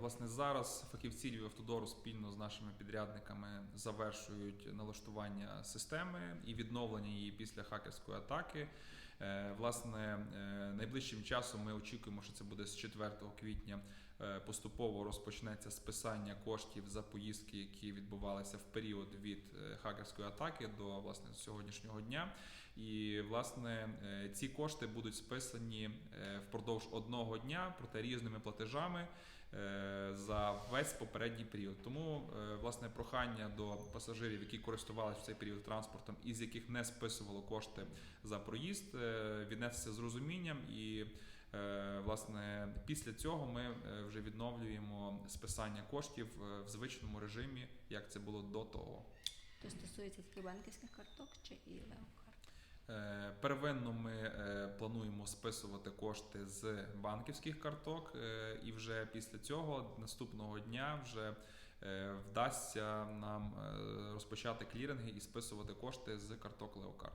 Власне, зараз фахівці Львівавтодору спільно з нашими підрядниками завершують налаштування системи і відновлення її після хакерської атаки. Е, Власне, е, найближчим часом ми очікуємо, що це буде з 4 квітня. е, Поступово розпочнеться списання коштів за поїздки, які відбувалися в період від хакерської атаки до власне сьогоднішнього дня. І власне ці кошти будуть списані впродовж одного дня, проте різними платежами за весь попередній період. Тому е, власне прохання до пасажирів, які користувалися в цей період транспортом, і з яких не списувало кошти за проїзд, е, віднестися з розумінням і. е, Власне, після цього ми вже відновлюємо списання коштів в звичному режимі, як це було до того. То стосується тільки банківських карток чи і леокарт? Е, Первинно ми е, плануємо списувати кошти з банківських карток, е, і вже після цього наступного дня вже вдасться нам розпочати кліринги і списувати кошти з карток Леокар.